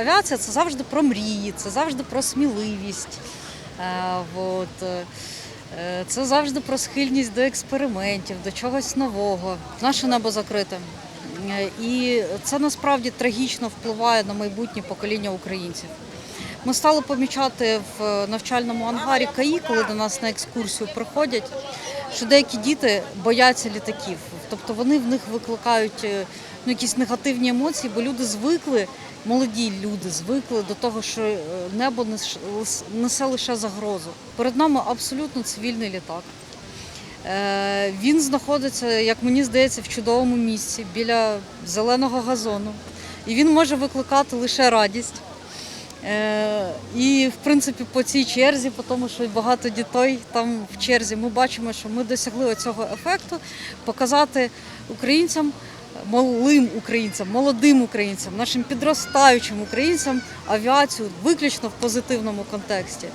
Авіація це завжди про мрії, це завжди про сміливість. Е, е, це завжди про схильність до експериментів, до чогось нового. Наше небо закрите. Е, І це насправді трагічно впливає на майбутнє покоління українців. Ми стали помічати в навчальному ангарі КАІ, коли до нас на екскурсію приходять, що деякі діти бояться літаків. Тобто вони в них викликають е, ну, якісь негативні емоції, бо люди звикли, молоді люди звикли до того, що е, небо несе лише загрозу. Перед нами абсолютно цивільний літак. Е, Він знаходиться, як мені здається, в чудовому місці біля зеленого газону. І він може викликати лише радість. Е, І, в принципі, по цій черзі, тому, що багато дітей там в черзі, ми бачимо, що ми досягли цього ефекту показати українцям, малим українцям, молодим українцям, нашим підростаючим українцям авіацію виключно в позитивному контексті.